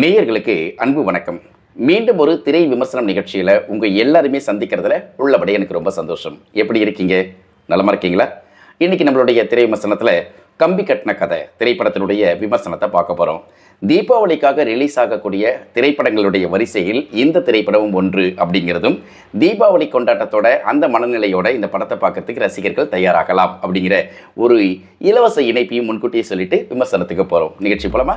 நேயர்களுக்கு அன்பு வணக்கம். மீண்டும் ஒரு திரை விமர்சனம் நிகழ்ச்சியில் உங்கள் எல்லாருமே சந்திக்கிறதுல உள்ளபடி எனக்கு ரொம்ப சந்தோஷம். எப்படி இருக்கீங்க? நலமாக இருக்கீங்களா? இன்னைக்கு நம்மளுடைய திரை விமர்சனத்தில் கம்பி கட்டின கதை திரைப்படத்தினுடைய விமர்சனத்தை பார்க்க போகிறோம் தீபாவளிக்காக ரிலீஸ் ஆகக்கூடிய திரைப்படங்களுடைய வரிசையில் இந்த திரைப்படமும் ஒன்று அப்படிங்கிறதும் தீபாவளி கொண்டாட்டத்தோட அந்த மனநிலையோட இந்த படத்தை பார்க்கறதுக்கு ரசிகர்கள் தயாராகலாம் அப்படிங்கிற ஒரு இலவச இணைப்பையும் முன்கூட்டியே சொல்லிட்டு விமர்சனத்துக்கு போகிறோம் நிகழ்ச்சி போலாமா?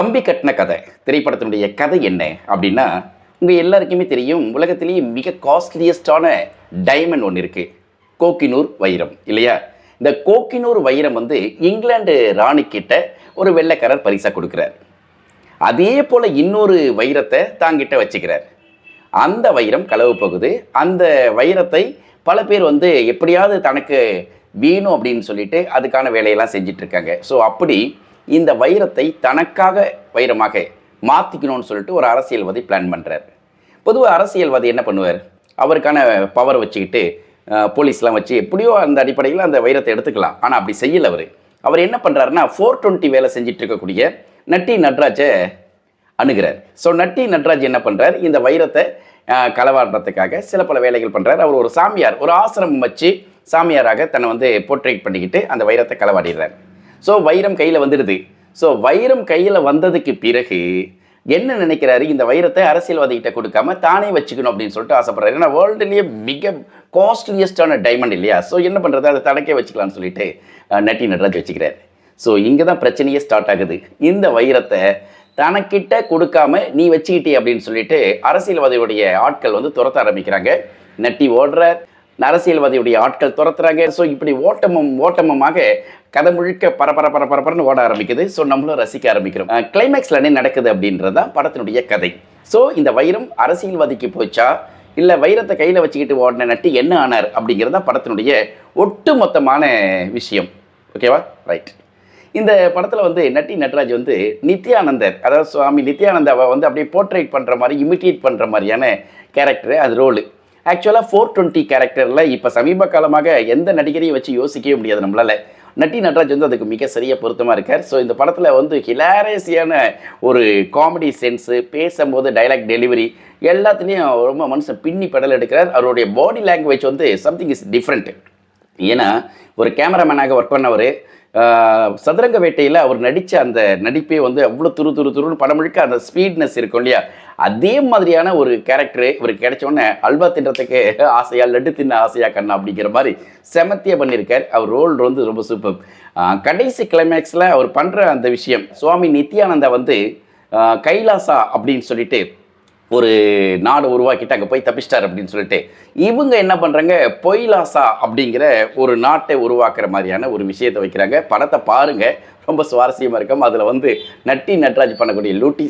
கம்பி கட்டின கதை திரைப்படத்தினுடைய கதை என்ன அப்படின்னா உங்கள் எல்லாருக்குமே தெரியும் உலகத்திலேயே மிக காஸ்ட்லியஸ்டான டைமண்ட் ஒன்று இருக்குது கோக்கினூர் வைரம் இல்லையா? இந்த கோக்கினூர் வைரம் வந்து இங்கிலாந்து ராணிக்கிட்ட ஒரு வெள்ளைக்காரர் பரிசாக கொடுக்குறார். அதே போல் இன்னொரு வைரத்தை தாங்கிட்ட வச்சுக்கிறார். அந்த வைரம் களவு போகுது. அந்த வைரத்தை பல பேர் வந்து எப்படியாவது தனக்கு வேணும் அப்படின்னு சொல்லிட்டு அதுக்கான வேலையெல்லாம் செஞ்சிட்ருக்காங்க ஸோ அப்படி இந்த வைரத்தை தனக்காக வைரமாக மாற்றிக்கணும்னு சொல்லிட்டு ஒரு அரசியல்வாதி பிளான் பண்ணுறார் பொதுவாக அரசியல்வாதி என்ன பண்ணுவார்? அவருக்கான பவர் வச்சுக்கிட்டு போலீஸ்லாம் வச்சு எப்படியோ அந்த அடிப்படையில் அந்த வைரத்தை எடுத்துக்கலாம். ஆனால் அப்படி செய்யல அவர். அவர் என்ன பண்ணுறாருன்னா ஃபோர் டுவெண்ட்டி வேலை செஞ்சுட்டு இருக்கக்கூடிய நட்டி நட்ராஜை அணுகிறார். ஸோ நட்டி நட்ராஜ் என்ன பண்ணுறார் இந்த வைரத்தை களவாடுறதுக்காக சில பல வேலைகள் பண்ணுறார் அவர் ஒரு சாமியார் ஒரு ஆசிரமம் வச்சு சாமியாராக தன்னை வந்து போர்ட்ரேட் பண்ணிக்கிட்டு அந்த வைரத்தை களவாடிடுறார். ஸோ வைரம் கையில் வந்துடுது. ஸோ வைரம் கையில் வந்ததுக்கு பிறகு என்ன நினைக்கிறாரு? இந்த வைரத்தை அரசியல்வாதிகிட்ட கொடுக்காம தானே வச்சுக்கணும் அப்படின்னு சொல்லிட்டு ஆசைப்படுறாரு. ஏன்னா வேர்ல்டுலேயே மிக காஸ்ட்லியஸ்டான டைமண்ட் இல்லையா? ஸோ என்ன பண்ணுறது அதை தனக்கே வச்சுக்கலாம்னு சொல்லிட்டு நட்டி நடராஜ் வச்சுக்கிறாரு. ஸோ இங்கே தான் பிரச்சனையே ஸ்டார்ட் ஆகுது. இந்த வைரத்தை தனக்கிட்ட கொடுக்காம நீ வச்சுக்கிட்டே அப்படின்னு சொல்லிட்டு அரசியல்வாதியுடைய ஆட்கள் வந்து துரத்த ஆரம்பிக்கிறாங்க. நட்டி ஓடுறார். அரசியல்வாதியுடைய ஆட்கள் துரத்துறாங்க. ஸோ இப்படி ஓட்டமும் ஓட்டமுமாக கதை முழுக்க பரபர பரபரப்பரன்னு ஓட ஆரம்பிக்குது. ஸோ நம்மளும் ரசிக்க ஆரம்பிக்கிறோம். கிளைமேக்ஸில் என்ன நடக்குது அப்படின்றது தான் படத்தினுடைய கதை. ஸோ இந்த வைரம் அரசியல்வாதிக்கு போச்சா? இல்லை வைரத்தை கையில் வச்சுக்கிட்டு ஓடின நட்டு என்ன ஆனார் அப்படிங்கிறது தான் படத்தினுடைய ஒட்டுமொத்தமான விஷயம். ஓகேவா ரைட் இந்த படத்தில் வந்து நட்டி நட்ராஜ் வந்து நித்யானந்தர் அதாவது சுவாமி நித்யானந்தாவை வந்து அப்படியே போர்ட்ரேட் பண்ணுற மாதிரி இமிட்டேட் பண்ணுற மாதிரியான கேரக்டரு அது ரோலு ஆக்சுவலாக ஃபோர் டுவெண்ட்டி கேரக்டரில் இப்போ சமீப காலமாக எந்த நடிகரையும் வச்சு யோசிக்கவே முடியாது நம்மளால். நட்டி நட்ராஜ் வந்து அதுக்கு மிக சரியாக பொருத்தமாக இருக்கார். ஸோ இந்த படத்தில் வந்து ஹிலாரேசியான ஒரு காமெடி சென்ஸு பேசும்போது டைலாக் டெலிவரி எல்லாத்துலேயும் ரொம்ப மனுஷன் பின்னி பெடல் எடுக்கிறார். அவருடைய பாடி லாங்குவேஜ் வந்து சம்திங் இஸ் டிஃப்ரெண்ட் ஏன்னா ஒரு கேமராமேனாக ஒர்க் பண்ணவர் சதுரங்க வேட்டையில் அவர் நடித்த அந்த நடிப்பே வந்து அவ்வளோ துரு துரு துருன்னு படம் முழுக்க அந்த ஸ்பீட்னஸ் இருக்கும் இல்லையா? அதே மாதிரியான ஒரு கேரக்டரு இவருக்கு கிடைச்சோடனே அல்வா தின்றதுக்கு ஆசையா லட்டு தின்ன ஆசையா கண்ணா அப்படிங்கிற மாதிரி செமத்தியாக பண்ணியிருக்கார். அவர் ரோல் வந்து ரொம்ப சூப்பர் கடைசி கிளைமேக்ஸில் அவர் பண்ணுற அந்த விஷயம் சுவாமி நித்யானந்தா வந்து கைலாசா அப்படின்னு சொல்லிட்டு ஒரு நாடு உருவாக்கிட்டு அங்கே போய் தப்பிச்சிட்டார் அப்படின்னு சொல்லிட்டு இவங்க என்ன பண்ணுறாங்க பொய்லாசா அப்படிங்கிற ஒரு நாட்டை உருவாக்குற மாதிரியான ஒரு விஷயத்தை வைக்கிறாங்க. படத்தை பாருங்கள் ரொம்ப சுவாரஸ்யமாக இருக்கும். அதில் வந்து நட்டி நட்ராஜ் பண்ணக்கூடிய லூட்டி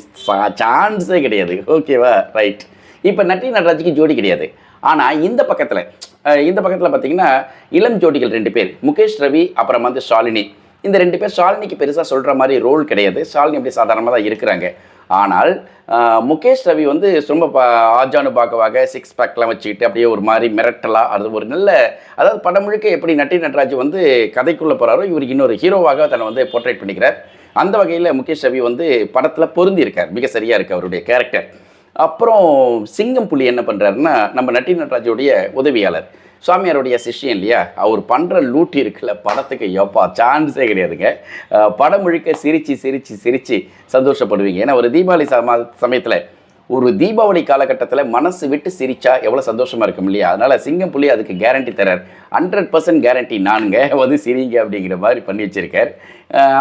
சான்ஸே கிடையாது. ஓகேவா ரைட் இப்போ நட்டி நட்ராஜுக்கு ஜோடி கிடையாது. ஆனால் இந்த பக்கத்தில் இந்த பக்கத்தில் பார்த்தீங்கன்னா இளம் ஜோடிகள் ரெண்டு பேர். முகேஷ் ரவி அப்புறம் வந்து ஷாலினி இந்த ரெண்டு பேர் ஷாலினிக்கு பெருசாக சொல்கிற மாதிரி ரோல் கிடையாது. ஷாலினி அப்படி சாதாரணமாக தான் இருக்கிறாங்க. ஆனால் முகேஷ் ரவி வந்து ரொம்ப பா ஆஜானு பாக்கவாக சிக்ஸ் பேக்லாம் வச்சுக்கிட்டு அப்படியே ஒரு மாதிரி மிரட்டலாக அது ஒரு நல்ல அதாவது படம் முழுக்க எப்படி நட்டி நட்ராஜ் வந்து கதைக்குள்ளே போகிறாரோ இவருக்கு இன்னொரு ஹீரோவாக தன்னை வந்து போர்ட்ரேட் பண்ணிக்கிறார். அந்த வகையில் முகேஷ் ரவி வந்து படத்தில் பொருந்தியிருக்கார் மிக சரியாக இருக்குது அவருடைய கேரக்டர் அப்புறம் சிங்கம் புலி என்ன பண்ணுறாருன்னா நம்ம நட்டி நட்ராஜுடைய உதவியாளர். சுவாமியாருடைய சிஷ்யம் இல்லையா? அவர் பண்ணுற லூட்டி இருக்குல்ல படத்துக்கு எப்பா சான்ஸே கிடையாதுங்க. படம் முழுக்க சிரித்து சிரித்து சிரித்து சந்தோஷப்படுவீங்க. ஏன்னா ஒரு தீபாவளி சம சமயத்தில் ஒரு தீபாவளி காலகட்டத்தில் மனசு விட்டு சிரிச்சா எவ்வளோ சந்தோஷமாக இருக்கும் இல்லையா? அதனால் சிங்கம் புள்ளி அதுக்கு கேரண்டி தரார். ஹண்ட்ரட் பர்சன்ட் கேரண்டி நானுங்க. வந்து சிரிங்க அப்படிங்கிற மாதிரி பண்ணி வச்சிருக்கார்.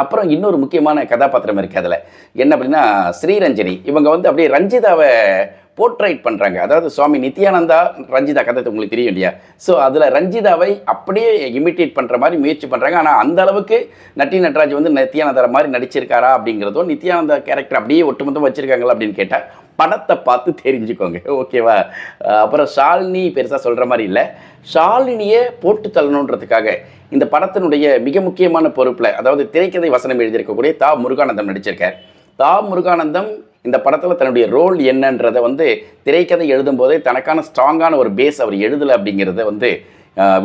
அப்புறம் இன்னொரு முக்கியமான கதாபாத்திரம் இருக்குது அதில். என்ன அப்படின்னா ஸ்ரீரஞ்சனி. இவங்க வந்து அப்படியே ரஞ்சிதாவை போர்ட்ரைட் பண்ணுறாங்க அதாவது சுவாமி நித்யானந்தா ரஞ்சிதா கதை உங்களுக்கு தெரியும் இல்லையா? ஸோ அதில் ரஞ்சிதாவை அப்படியே இமிட்டேட் பண்ணுற மாதிரி முயற்சி பண்ணுறாங்க ஆனால் அந்த அளவுக்கு நட்டி நட்ராஜ் வந்து நித்யானந்தா மாதிரி நடிச்சிருக்காரா அப்படிங்கிறதும் நித்யானந்தா கேரக்டர் அப்படியே ஒட்டுமொத்தம் வச்சுருக்காங்களா அப்படின்னு கேட்டால் படத்தை பார்த்து தெரிஞ்சுக்கோங்க. ஓகேவா அப்புறம் ஷாலினி பெருசாக சொல்கிற மாதிரி இல்லை. ஷாலினியை போட்டு தள்ளணுன்றதுக்காக இந்த படத்தினுடைய மிக முக்கியமான பொறுப்பில் அதாவது திரைக்கதை வசனம் எழுதியிருக்கக்கூடிய தா முருகானந்தம் நடிச்சிருக்கார். தா முருகானந்தம் இந்த படத்தில் தன்னுடைய ரோல் என்னன்றதை வந்து திரைக்கதை எழுதும்போதே தனக்கான ஸ்ட்ராங்கான ஒரு பேஸ் அவர் எழுதலை அப்படிங்கிறத வந்து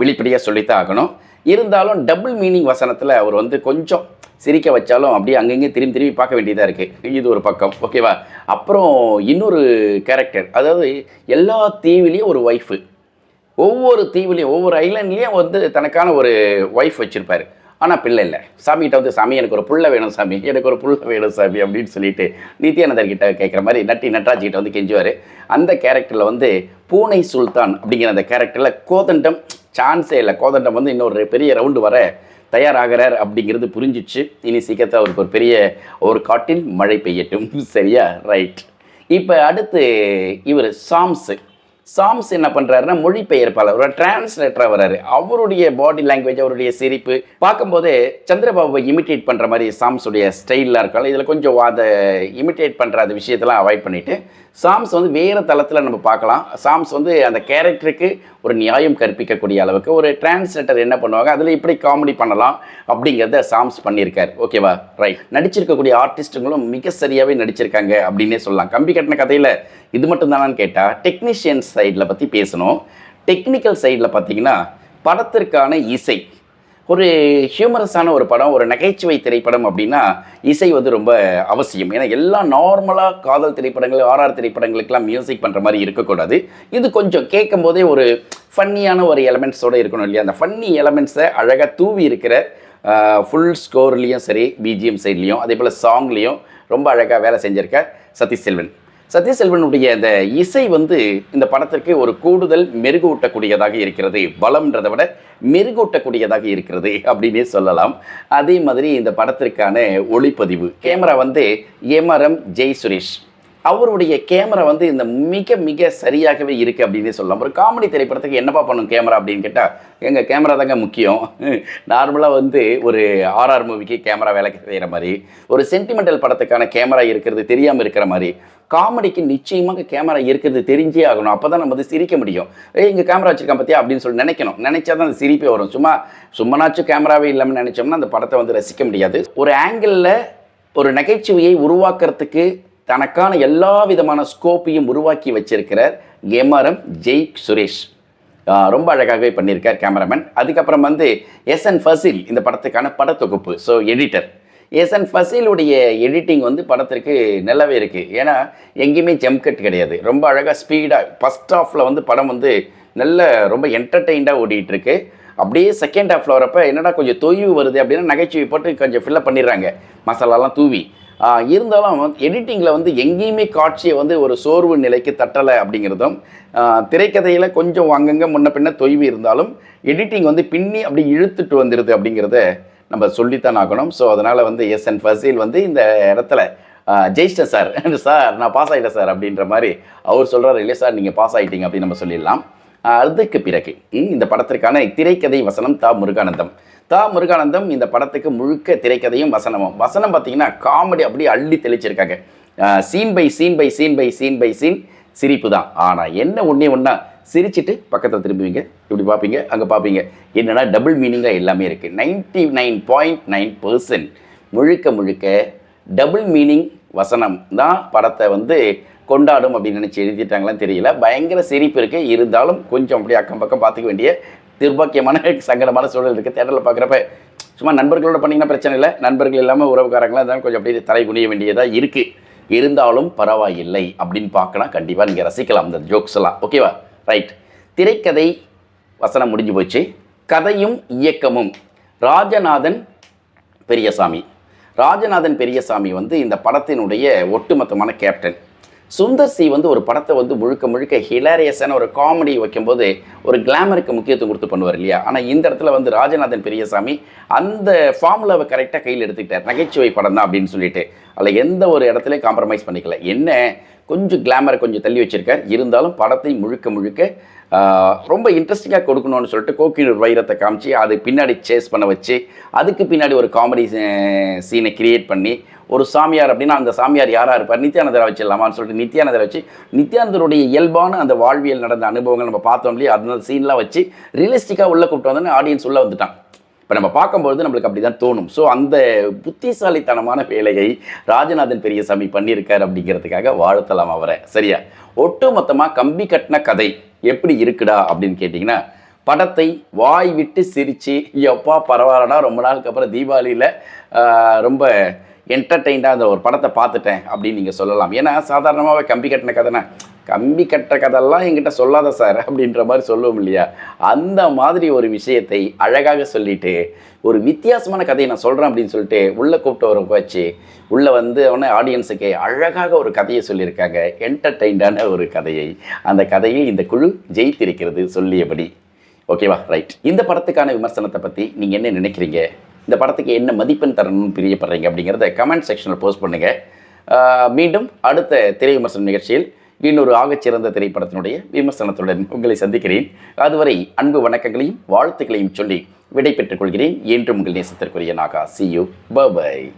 வெளிப்படையாக சொல்லித்தான் ஆகணும். இருந்தாலும் டபுள் மீனிங் வசனத்தில் அவர் வந்து கொஞ்சம் சிரிக்க வச்சாலும் அப்படியே அங்கங்கே திரும்பி திரும்பி பார்க்க வேண்டியதாக இருக்குது இது ஒரு பக்கம். ஓகேவா அப்புறம் இன்னொரு கேரக்டர் அதாவது எல்லா தீவிலையும் ஒரு ஒய்ஃபு ஒவ்வொரு தீவுலையும் ஒவ்வொரு ஐலாண்ட்லேயும் வந்து தனக்கான ஒரு ஒய்ஃப் வச்சுருப்பார். ஆனால் பிள்ளை இல்லை. சாமிகிட்ட வந்து சாமி எனக்கு ஒரு புள்ள வேணும் சாமி. எனக்கு ஒரு புள்ள வேணும் சாமி அப்படின்னு சொல்லிட்டு நித்யானந்தர் கிட்ட கேட்குற மாதிரி நட்டி நட்ராஜிக்கிட்ட வந்து கெஞ்சுவார். அந்த கேரக்டரில் வந்து பூனை சுல்தான் அப்படிங்கிற அந்த கேரக்டரில் கோதண்டம் சான்ஸே இல்லை. கோதண்டம் வந்து இன்னொரு பெரிய ரவுண்டு வர தயாராகிறார் அப்படிங்கிறது புரிஞ்சிச்சு. இனி சீக்கிரத்தில் அவருக்கு ஒரு பெரிய ஒரு காட்டில் மழை பெய்யட்டும். சரியா? ரைட் இப்போ அடுத்து இவர் சாம்ஸு சாம்ஸ் என்ன பண்ணுறாருன்னா மொழிபெயர்ப்பாளர் ஒரு டிரான்ஸ்லேட்டராக வராரு அவருடைய பாடி லாங்குவேஜ் அவருடைய சிரிப்பு பார்க்கும்போது சந்திரபாபுவை இமிட்டேட் பண்ணுற மாதிரி சாம்ஸுடைய ஸ்டைலாக இருக்காலும் இதில் கொஞ்சம் அதை இமிட்டேட் பண்ணுற அந்த விஷயத்தெல்லாம் அவாய்ட் பண்ணிவிட்டு சாம்ஸ் வந்து வேறு தளத்தில் நம்ம பார்க்கலாம். சாம்ஸ் வந்து அந்த கேரக்டருக்கு ஒரு நியாயம் கற்பிக்கக்கூடிய அளவுக்கு ஒரு டிரான்ஸ்லேட்டர் என்ன பண்ணுவாங்க அதில் இப்படி காமெடி பண்ணலாம் அப்படிங்கிறத சாம்ஸ் பண்ணியிருக்கார். ஓகேவா ரைட் நடிச்சிருக்கக்கூடிய ஆர்டிஸ்ட்டுங்களும் மிக சரியாகவே நடிச்சிருக்காங்க அப்படின்னே சொல்லலாம். கம்பி கட்டின கதையில் இது மட்டும் தானான்னு கேட்டால் டெக்னீஷியன்ஸ் சைடில் பற்றி பேசணும். டெக்னிக்கல் சைடில் பார்த்தீங்கன்னா படத்திற்கான இசை. ஒரு ஹியூமரஸான ஒரு படம் ஒரு நகைச்சுவை திரைப்படம் அப்படின்னா இசை வந்து ரொம்ப அவசியம். ஏன்னா எல்லாம் நார்மலாக காதல் திரைப்படங்கள் ஆர்ஆர் திரைப்படங்களுக்கெல்லாம் மியூசிக் பண்ணுற மாதிரி இருக்கக்கூடாது. இது கொஞ்சம் கேட்கும் போதே ஒரு ஃபன்னியான ஒரு எலமெண்ட்ஸோடு இருக்கணும் இல்லையா? அந்த ஃபன்னி எலமெண்ட்ஸை அழகாக தூவி இருக்கிற ஃபுல் ஸ்கோர்லேயும் சரி பிஜிஎம் சைட்லேயும் அதே போல் சாங்லேயும் ரொம்ப அழகாக வேலை செஞ்சுருக்க சதீஷ் செல்வன். சத்யசெல்வனுடைய அந்த இசை வந்து இந்த படத்திற்கு ஒரு கூடுதல் மெருகூட்டக்கூடியதாக இருக்கிறது. பலம்ன்றதை விட மெருகூட்டக்கூடியதாக இருக்கிறது அப்படின்னே சொல்லலாம். அதே மாதிரி இந்த படத்திற்கான ஒளிப்பதிவு. கேமரா வந்து எம்ஆர்எம் ஜெய் சுரேஷ். அவருடைய கேமரா வந்து இந்த மிக மிக சரியாகவே இருக்குது அப்படின்னு சொல்லலாம். ஒரு காமெடி திரைப்படத்துக்கு என்னப்பா பண்ணும் கேமரா அப்படின்னு கேட்டால் எங்கள் கேமரா தாங்க முக்கியம். நார்மலாக வந்து ஒரு ஆர்ஆர் மூவிக்கு கேமரா வேலை செய்கிற மாதிரி ஒரு சென்டிமெண்டல் படத்துக்கான கேமரா இருக்கிறது தெரியாமல் இருக்கிற மாதிரி காமெடிக்கு நிச்சயமாக கேமரா இருக்கிறது தெரிஞ்சே ஆகணும். அப்போ தான் நம்ம வந்து சிரிக்க முடியும். ஏ இங்கே கேமரா வச்சிருக்கேன் பார்த்தியா அப்படின்னு சொல்லி நினைக்கணும். நினச்சா தான் அந்த சிரிப்பே வரும். சும்மா சும்மனாச்சும் கேமராவே இல்லாமல் நினச்சோம்னா அந்த படத்தை வந்து ரசிக்க முடியாது. ஒரு ஆங்கிளில் ஒரு நகைச்சுவையை உருவாக்குறதுக்கு தனக்கான எல்லா விதமான ஸ்கோப்பையும் உருவாக்கி வச்சிருக்கிறார் எம்ஆர்எம் ஜெய் சுரேஷ். ரொம்ப அழகாகவே பண்ணியிருக்கார் கேமராமேன். அதுக்கப்புறம் வந்து எஸ் என் ஃபசில் இந்த படத்துக்கான படத்தொகுப்பு ஸோ எடிட்டர் எஸ் என் ஃபசீலுடைய எடிட்டிங் வந்து படத்திற்கு நல்லாவே இருக்குது ஏன்னா எங்கேயுமே ஜம்கட் கிடையாது. ரொம்ப அழகாக ஸ்பீடாக ஃபஸ்ட் ஹாஃபில் வந்து படம் வந்து நல்ல ரொம்ப என்டர்டெயின்டாக ஓடிட்டுருக்கு. அப்படியே செகண்ட் ஹாஃபில் வரப்போ என்னடா கொஞ்சம் தொய்வு வருது அப்படின்னா நகைச்சுவை போட்டு கொஞ்சம் ஃபில்லப் பண்ணிடுறாங்க. மசாலாலாம் தூவி. இருந்தாலும் எடிட்டிங்கில் வந்து எங்கேயுமே காட்சியை வந்து ஒரு சோர்வு நிலைக்கு தட்டலை அப்படிங்கிறதும் திரைக்கதையில் கொஞ்சம் அங்கங்கே முன்ன பின்ன தொய்வு இருந்தாலும் எடிட்டிங் வந்து பின்னி அப்படி இழுத்துட்டு வந்துடுது அப்படிங்கிறத நம்ம சொல்லித்தான் ஆகணும். ஸோ அதனால் வந்து எஸ் என் ஃபசீல் வந்து இந்த இடத்துல ஜெயிச்சிட்டேன் சார். சார் நான் பாஸ் ஆகிட்டேன் சார் அப்படின்ற மாதிரி அவர் சொல்கிறார் இல்லையா சார் நீங்கள் பாஸ் ஆகிட்டீங்க அப்படின்னு நம்ம சொல்லிடலாம். அதுக்கு பிறகு இந்த படத்திற்கான திரைக்கதை வசனம் தா. முருகானந்தம். தா. முருகானந்தம் இந்த படத்துக்கு முழுக்க திரைக்கதையும் வசனமும். வசனம் பார்த்தீங்கன்னா காமெடி அப்படியே அள்ளி தெளிச்சிருக்காங்க. Scene by scene by scene by scene by scene சிரிப்பு தான். ஆனால் என்ன ஒன்றே ஒன்றா சிரிச்சிட்டு பக்கத்தில் திரும்புவீங்க. இப்படி பார்ப்பீங்க அங்கே பார்ப்பீங்க. என்னென்னா டபுள் மீனிங்காக எல்லாமே இருக்குது ninety nine point nine percent முழுக்க முழுக்க டபுள் மீனிங் வசனம் தான் படத்தை வந்து கொண்டாடும் அப்படின்னு நினச்சி எழுதிட்டாங்களான்னு தெரியல. பயங்கர சிரிப்பு இருக்குது இருந்தாலும் கொஞ்சம் அப்படியே அக்கம் பக்கம் பார்த்துக்க வேண்டிய துர்பாக்கியமான சங்கடமான சூழல் இருக்குது தேட்டரில் பார்க்குறப்ப சும்மா நண்பர்களோட பண்ணிங்கன்னா பிரச்சனை இல்லை. நண்பர்கள் இல்லாமல் உறவுக்காரங்களாம் இருந்தாலும் கொஞ்சம் அப்படியே தலை குனிய வேண்டியதாக இருக்குது இருந்தாலும் பரவாயில்லை அப்படின்னு பார்க்கலாம். கண்டிப்பாக நீங்கள் ரசிக்கலாம் அந்த ஜோக்ஸ் எல்லாம். ஓகேவா ரைட் திரைக்கதை வசனம் முடிஞ்சு போச்சு. கதையும் இயக்கமும். ராஜநாதன் பெரியசாமி. ராஜநாதன் பெரியசாமி வந்து இந்த படத்தினுடைய ஒட்டுமொத்தமான கேப்டன் சுந்தர் சி வந்து ஒரு படத்தை வந்து முழுக்க முழுக்க ஹிலாரியஸான ஒரு காமெடி வைக்கும்போது ஒரு கிளாமருக்கு முக்கியத்துவம் கொடுத்து பண்ணுவார் இல்லையா? ஆனால் இந்த இடத்துல வந்து ராஜநாதன் பெரியசாமி அந்த ஃபார்முலாவை கரெக்டாக கையில் எடுத்துக்கிட்டார். நகைச்சுவை படம் தான் அப்படின்னு சொல்லிட்டு. அதில் எந்த ஒரு இடத்துலையும் காம்ப்ரமைஸ் பண்ணிக்கல. என்ன? கொஞ்சம் கிளாமரை கொஞ்சம் தள்ளி வச்சுருக்கார். இருந்தாலும் படத்தை முழுக்க முழுக்க ரொம்ப இன்ட்ரெஸ்டிங்காக கொடுக்கணும்னு சொல்லிட்டு கோக்கினூர் வைரத்தை காமிச்சு அது பின்னாடி சேஸ் பண்ண வச்சு அதுக்கு பின்னாடி ஒரு காமெடி சீனை கிரியேட் பண்ணி ஒரு சாமியார் அப்படின்னா அந்த சாமியார் யாராக இருப்பார்? நித்யானந்தரை வச்சிடலாமான்னு சொல்லிட்டு நித்யானந்தரை வச்சு நித்யானந்தருடைய இயல்பான அந்த வாழ்வியல் நடந்த அனுபவங்கள் நம்ம பார்த்தோம் இல்லையா? அந்த சீன்லாம் வச்சு ரியலிஸ்டிக்காக உள்ளே கூப்பிட்டு வந்தோன்னே ஆடியன்ஸ் உள்ளே வந்துட்டான். இப்போ நம்ம பார்க்கும்பொழுது நம்மளுக்கு அப்படி தான் தோணும். ஸோ அந்த புத்திசாலித்தனமான வேலையை ராஜநாதன் பெரியசாமி பண்ணியிருக்கார் அப்படிங்கிறதுக்காக வாழ்த்தலாம் அவரை. சரியா? ஒட்டு மொத்தமாக கம்பி கட்டின கதை எப்படி இருக்குடா அப்படின்னு கேட்டிங்கன்னா படத்தை வாய் விட்டு சிரித்து எப்பா பரவாயில்லடா ரொம்ப நாளுக்கு அப்புறம் தீபாவளியில் ரொம்ப என்டர்டெயின்டாக அந்த ஒரு படத்தை பார்த்துட்டேன் அப்படின்னு நீங்கள் சொல்லலாம். ஏன்னா சாதாரணமாகவே கம்பி கட்டின கதைனா கம்பி கட்டுற கதெல்லாம் என்கிட்ட சொல்லாத சார் அப்படின்ற மாதிரி சொல்லுவோம் இல்லையா? அந்த மாதிரி ஒரு விஷயத்தை அழகாக சொல்லிட்டு ஒரு வித்தியாசமான கதையை நான் சொல்கிறேன் அப்படின்னு சொல்லிட்டு உள்ளே கூப்பிட்டு வர வச்சு உள்ளே வந்து அவனை ஆடியன்ஸுக்கு அழகாக ஒரு கதையை சொல்லியிருக்காங்க. என்டர்டெயின்டான ஒரு கதையை. அந்த கதையில் இந்த குழு ஜெயித்திருக்கிறது சொல்லியபடி. ஓகேவா ரைட் இந்த படத்துக்கான விமர்சனத்தை பற்றி நீங்கள் என்ன நினைக்கிறீங்க? இந்த படத்துக்கு என்ன மதிப்பெண் தரணும்னு பிரியப்படுறீங்க அப்படிங்கிறத கமெண்ட் செக்ஷனில் போஸ்ட் பண்ணுங்கள் மீண்டும் அடுத்த திரை விமர்சன நிகழ்ச்சியில் இன்னொரு ஆகச்சிறந்த திரைப்படத்தினுடைய விமர்சனத்துடன் உங்களை சந்திக்கிறேன். அதுவரை அன்பு வணக்கங்களையும் வாழ்த்துக்களையும் சொல்லி விடை பெற்றுக் கொள்கிறேன். என்றும் உங்கள் நேசத்திற்குரிய Naga. See you bye bye